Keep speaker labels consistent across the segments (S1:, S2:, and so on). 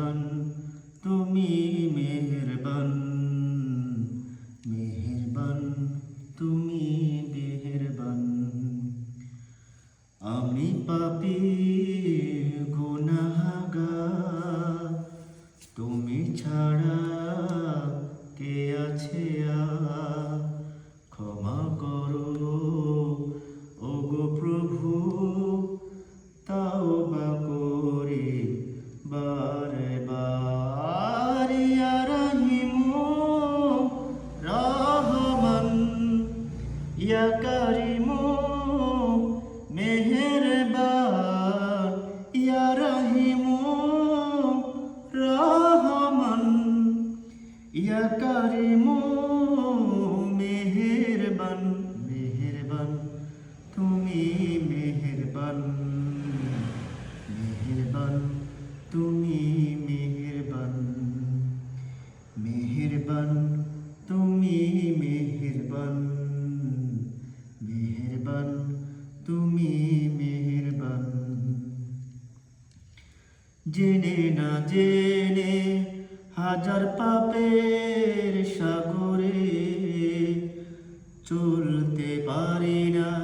S1: মেহরবান তুমি মেহরবান মেহরবান তুমি মেহরবান। আমি পাপি গুনাহাগা তুমি ছাড়া কে আছে? মেহেরবান মেহেরবান, তুমি মেহেরবান মেহেরবান, তুমি মেহেরবান মেহেরবান, তুমি মেহেরবান। জেনে না জেনে হাজার পাপের সাগরে চলতে পারি না।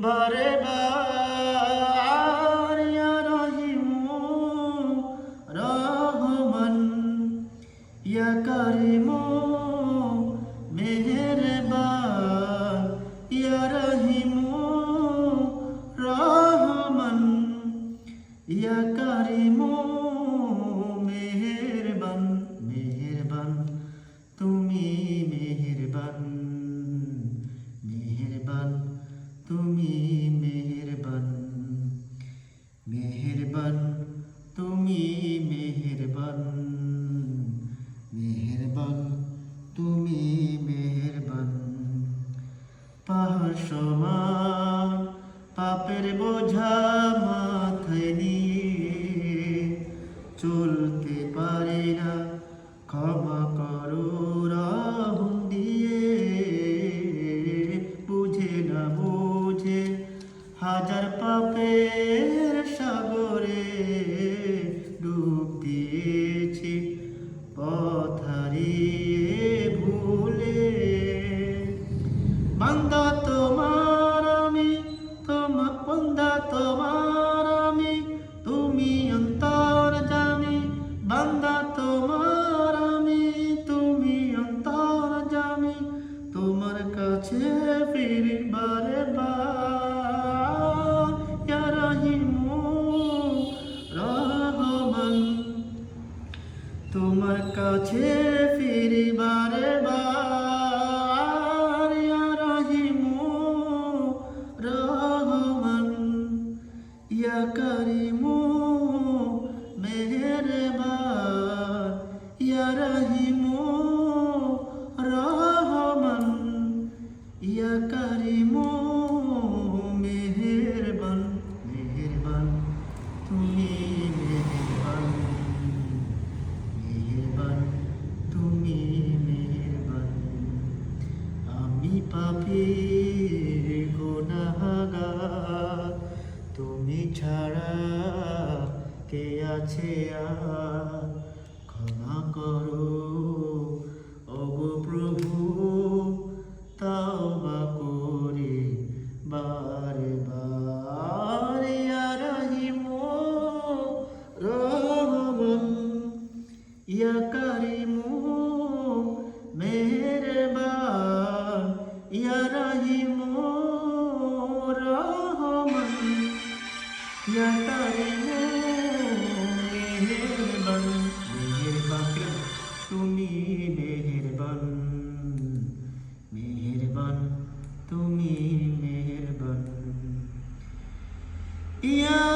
S1: But it's bare সমান পাপের বোঝা কাছে ফিরি বারে বারিমু রহমান তোমার কাছে ফিরি বারে বারিমু রহমান ইয়া করিমু করিম মেহেরবান মেহেরবান তুমি তুমি আমি তুমি ছাড়া কে আছে আর? ক্ষমা করো Bye. Yeah.